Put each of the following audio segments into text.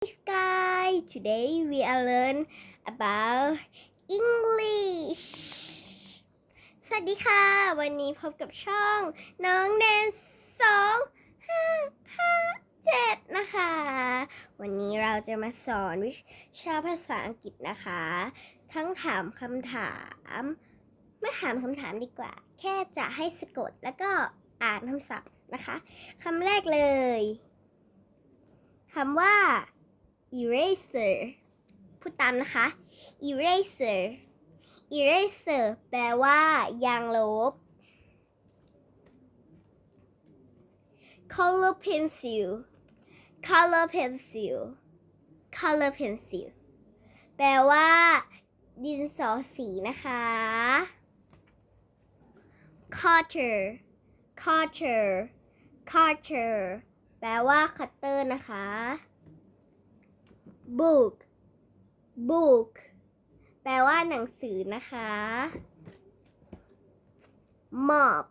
Sky. Today we are learn about English สวัสดีค่ะ วันนี้พบกับช่องน้องแนนสองห้าห้าเจ็ดนะคะ วันนี้เราจะมาสอนวิชาภาษาอังกฤษนะคะ ทั้งถามคำถาม ไม่ถามคำถามดีกว่า แค่จะให้สะกดแล้วก็อ่านคำศัพท์นะคะคำแรกเลยคำว่า eraser พูดตามนะคะ eraser eraser แปลว่า ยางลบ color pencil color pencil color pencil แปลว่า ดินสอสีนะคะ cutter cutter cutter แปลว่าคัตเตอร์นะคะ book book แปลว่าหนังสือนะคะ mop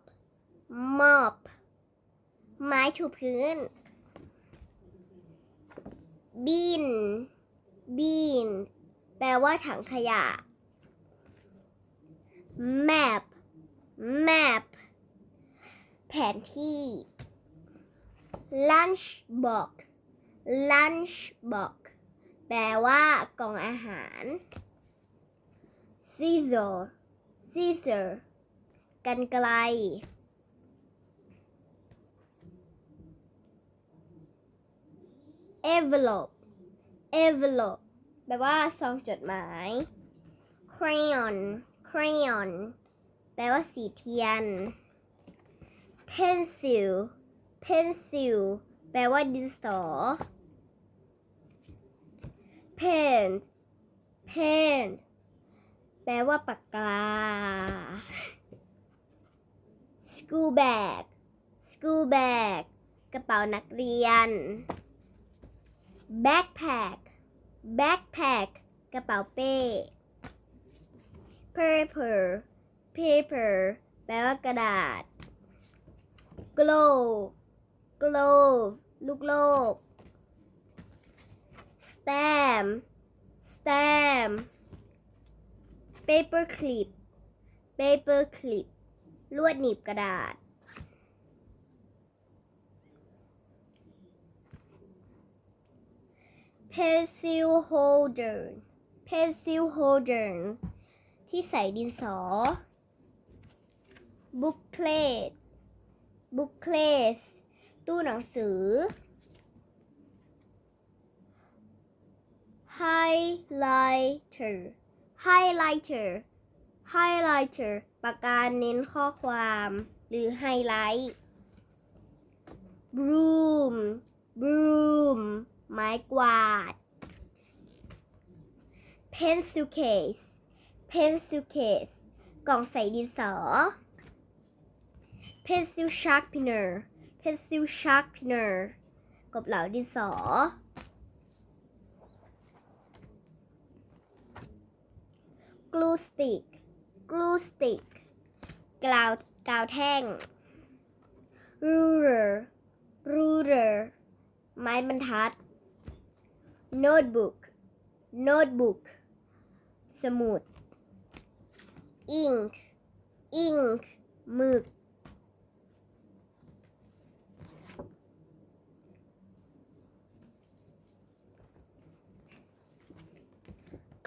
mop ไม้ถูพื้น bin bin แปลว่าถังขยะ map map แผนที่ lunch box lunch box แปลว่ากล่องอาหาร scissor scissor กันไกล envelope envelope แปลว่าซองจดหมาย crayon crayon แปลว่าสีเทียน pencil pencil แปลว่าดินสอ pen pen แปลว่าปากกา school bag school bag กระเป๋านักเรียน backpack backpack กระเป๋าเป้ paper paper แปลว่ากระดาษ glove glove ลูกโลก stamp stamp paper clip paper clip ลวดหนีบกระดาษ pencil holder pencil holder ที่ใส่ดินสอ booklet booklet ตู้หนังสือ highlighter highlighter highlighter ปากกาเน้นข้อความหรือไฮไลท์ broom broom ไม้กวาด pencil case pencil case กล่องใส่ดินสอ pencil sharpener pencil sharpener กบเหลาดินสอ glue stick glue stick กาว กาวแท่ง ruler ruler ไม้บรรทัด notebook notebook สมุด ink ink หมึก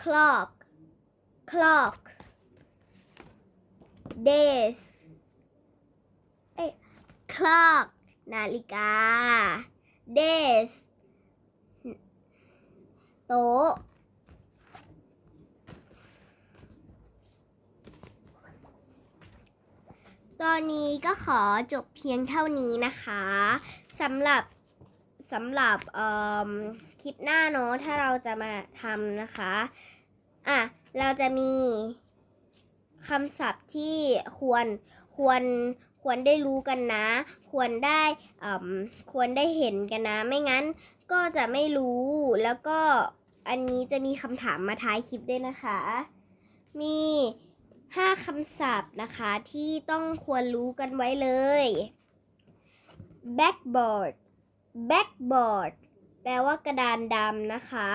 clock clock days เอ้ย clock นาฬิกา days โต๊ะ ตอนนี้ก็ขอจบเพียงเท่านี้นะคะสำหรับสำหรับคลิปหน้าเนาะถ้าเราจะมาทำนะคะ อะ เราจะมีคำศัพท์ที่ควรควรควรได้รู้กันนะ ควรได้ควรได้เห็นกันนะ ไม่งั้นก็จะไม่รู้ แล้วก็อันนี้จะมีคำถามมาท้ายคลิปด้วยนะคะ มีห้าคำศัพท์นะคะที่ต้องควรรู้กันไว้เลย backboard backboard แปลว่ากระดานดำนะคะ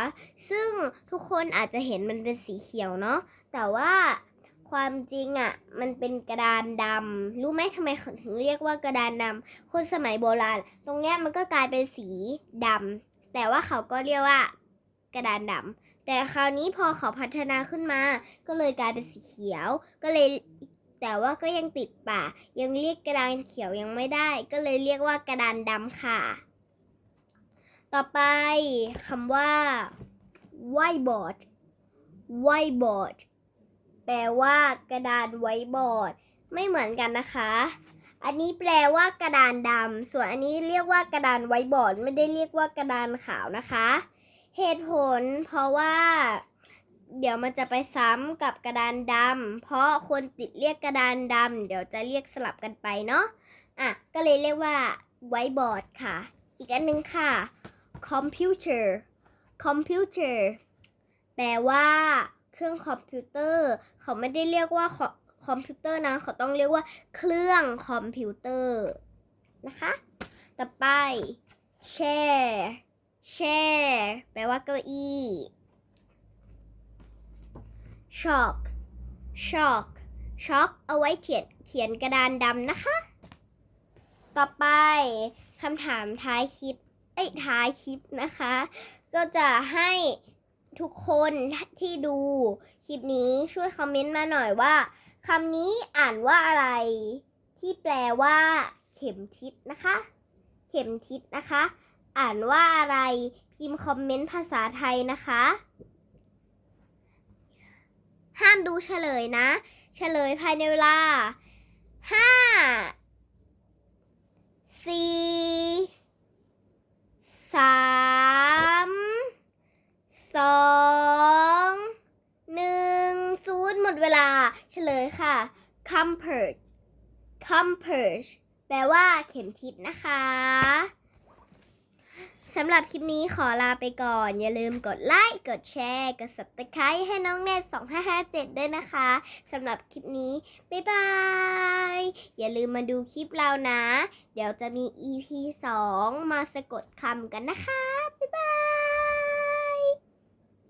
ซึ่งทุกคนอาจจะเห็นมันเป็นสีเขียวเนาะ แต่ว่าความจริงอะ่ะ มันเป็นกระดานดำรู้ไหมทำไมเขาถึงเรียกว่ากระดานดำคนสมัยโบราณ ตรงเนี้ยมันก็กลายเป็นสีดำแต่ว่าเขาก็เรียกว่ากระดานดำแต่คราวนี้พอเขาพัฒนาขึ้นมา ก็เลยกลายเป็นสีเขียว ก็เลยแต่ว่าก็ยังติดป่า ยังเรียกกระดานเขียวยังไม่ได้ ก็เลยเรียกว่ากระดานดำค่ะ ต่อไปคำว่า whiteboard whiteboard แปลว่ากระดานไว้บอร์ด ไม่เหมือนกันนะคะ อันนี้แปลว่ากระดานดำส่วนอันนี้เรียกว่ากระดานไว้บอร์ด ไม่ได้เรียกว่ากระดานขาวนะคะ เหตุผลเพราะว่า เดี๋ยวมันจะไปซ้ำกับกระดานดำเพราะคนติดเรียกกระดานดำเดี๋ยวจะเรียกสลับกันไปเนาะอะก็เลยเรียกว่าไว้บอร์ดค่ะ อีกอันหนึงค่ะ computer computer แปลว่า เครื่องคอมพิวเตอร์ เขาไม่ได้เรียกว่าคอมพิวเตอร์นะ เขาต้องเรียกว่า เครื่องคอมพิวเตอร์ นะคะ ต่อไป chair chair แปลว่าเก้าอี้ chalk chalk chalk เอาไว้เขียนเขียนกระดานดำนะคะ ต่อไปคำถามท้ายคลิป เอ้ท้ายคลิปนะคะ ก็จะให้ทุกคนที่ดูคลิปนี้ช่วยคอมเมนต์มาหน่อยว่าคำนี้อ่านว่าอะไร ที่แปลว่า เข็มทิศนะคะ เข็มทิศนะคะ อ่านว่าอะไรพิมพ์คอมเมนต์ภาษาไทยนะคะ ห้ามดูเฉลยนะ เฉลยภายในเวลาห้าสี่ สามสองหนึ่งศูนย์หมดเวลาเฉลยค่ะ compass compass แปลว่าเข็มทิศนะคะ สำหรับคลิปนี้ขอลาไปก่อน อย่าลืมกดไลค์ กดแชร์ กด subscribe ให้น้องเนต2557 ด้วยนะคะสำหรับคลิปนี้ บ๊ายบาย อย่าลืมมาดูคลิปเรานะ เดี๋ยวจะมี EP 2 มาสะกดคำกันนะคะ บ๊ายบาย